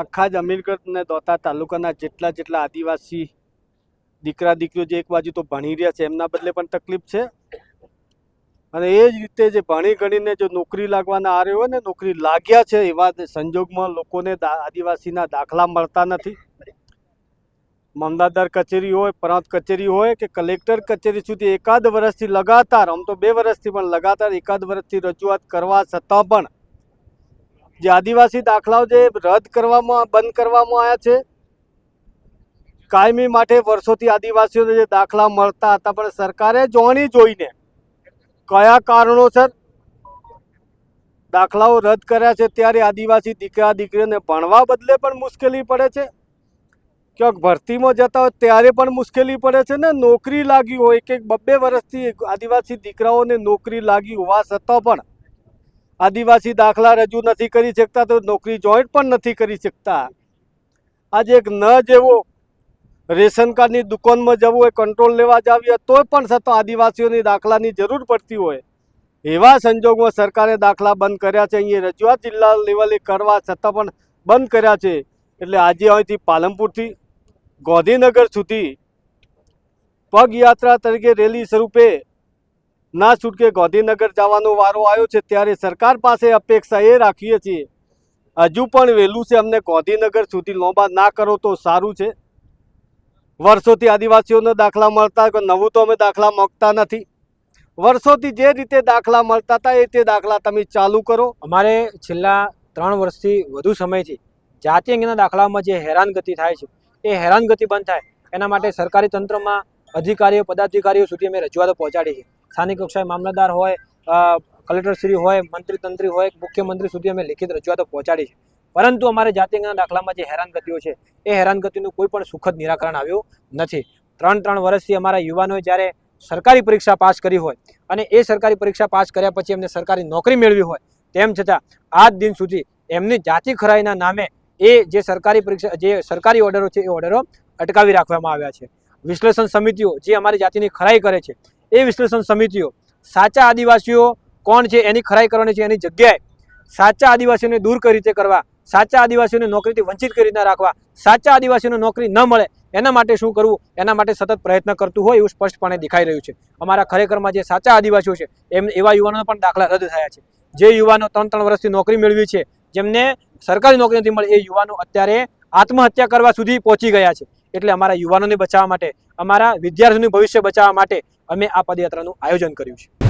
આખા જ અમીરગઢ અને દોતા તાલુકાના જેટલા જેટલા આદિવાસી દીકરા દીકરીઓ જે એક બાજુ તો ભણી રહ્યા છે, એમના બદલે પણ તકલીફ છે. અને એ જ રીતે જે ભણી ગણીને જો નોકરી લાગવાના આરે હોય ને, નોકરી લાગ્યા છે એવા સંજોગમાં લોકોને આદિવાસીના દાખલા મળતા નથી. મામલતદાર કચેરી હોય, પ્રાંત કચેરી હોય કે કલેક્ટર કચેરી સુધી એકાદ વર્ષથી લગાતાર, આમ તો બે વર્ષથી પણ લગાતાર એકાદ વર્ષથી રજૂઆત કરવા છતાં પણ જે આદિવાસી દાખલાઓ જે રદ કરવામાં, બંધ કરવામાં આવ્યા છે, કાયમી માટે વર્ષોથી આદિવાસીઓને જે દાખલા મળતા હતા, પણ સરકારે જોણી જોઈને કયા કારણોસર દાખલાઓ રદ કર્યા છે, ત્યારે આદિવાસી દીકરા, દીકરીઓને ભણવા બદલે પણ મુશ્કેલી પડે છે. ક્યાંક ભરતીમાં જતા હોય ત્યારે પણ મુશ્કેલી પડે છે ને નોકરી લાગી હોય, કે બબ્બે વર્ષથી આદિવાસી દીકરાઓને નોકરી લાગી હોવા છતાં પણ આદિવાસી દાખલા રજૂ નથી કરી શકતા તો નોકરી જોઈન્ટ પણ નથી કરી શકતા. આજે એક ન જેવો રેશન કાર્ડની દુકાનમાં જવું હોય કંટ્રોલ લેવા જાવી હોય, તોય પણ છતાં આદિવાસીઓની દાખલાની જરૂર પડતી હોય. એવા સંજોગમાં સરકારે દાખલા બંધ કર્યા છે. અહીંયા રજૂઆત જિલ્લા લેવલે કરવા છતાં પણ બંધ કર્યા છે. એટલે આજે અહીંથી પાલનપુરથી ગાંધીનગર સુધી પગયાત્રા તરીકે રેલી સ્વરૂપે ના છૂટકે ગાંધીનગર જવાનો વારો આવ્યો છે ત્યારે સરકાર પાસે અપેક્ષા એ રાખીએ છીએ. હજુ પણ વહેલું છે અમને ગાંધીનગર સુધી લોંબા ના કરો તો સારું છે. વર્ષોથી આદિવાસીઓને દાખલા મળતા નવું તો અમે દાખલા માગતા નથી. વર્ષોથી જે રીતે દાખલા મળતા હતા એ તે દાખલા તમે ચાલુ કરો. અમારે છેલ્લા ત્રણ વર્ષથી વધુ સમયથી જાતિ અંગેના દાખલામાં જે હેરાનગતિ થાય છે, એ હેરાનગતિ બંધ થાય. એના માટે સરકારી તંત્રમાં અધિકારીઓ, પદાધિકારીઓ સુધી અમે રજૂઆતો પહોંચાડી છે. સ્થાનિક કક્ષાએ મામલતદાર હોય કલેક્ટરશ્રી હોય, મંત્રી તંત્રી હોય, મુખ્યમંત્રી સુધી અમે લેખિત રજૂઆતો પહોંચાડી છે. પરંતુ અમારે જાતિના દાખલામાં જે હેરાનગતિઓ છે, એ હેરાનગતિનું કોઈ પણ સુખદ નિરાકરણ આવ્યું નથી. ત્રણ ત્રણ વર્ષથી અમારા યુવાનોએ જ્યારે સરકારી પરીક્ષા પાસ કરી હોય અને એ સરકારી પરીક્ષા પાસ કર્યા પછી એમને સરકારી નોકરી મેળવી હોય, તેમ છતાં આજ દિન સુધી એમની જાતિ ખરાઈના નામે એ જે સરકારી પરીક્ષા, જે સરકારી ઓર્ડરો છે એ ઓર્ડરો અટકાવી રાખવામાં આવ્યા છે. વિશ્લેષણ સમિતિઓ જે અમારી જાતિની ખરાઈ કરે છે એ વિશ્લેષણ સમિતિઓ. સાચા આદિવાસીઓ કોણ છે, એની ખરાઈ કરવાની છે, એની જગ્યાએ સાચા આદિવાસીઓને દૂર કઈ રીતે કરવા, સાચા આદિવાસીઓને નોકરીથી વંચિત કરી રીતના રાખવા, સાચા આદિવાસીઓને નોકરી ન મળે, એના માટે શું કરવું, એના માટે સતત પ્રયત્ન કરતું હોય એવું સ્પષ્ટપણે દેખાઈ રહ્યું છે. અમારા ખરેખરમાં જે સાચા આદિવાસીઓ છે, એમ એવા યુવાનો પણ દાખલા રદ થયા છે. જે યુવાનો ત્રણ ત્રણ વર્ષથી નોકરી મેળવી છે, જેમને સરકારી નોકરી નથી મળી, એ યુવાનો અત્યારે આત્મહત્યા કરવા સુધી પહોંચી ગયા છે. એટલે અમારા યુવાનોને બચાવવા માટે, અમારા વિદ્યાર્થીઓનું ભવિષ્ય બચાવવા માટે અમે આ પદયાત્રાનું આયોજન કર્યું છે.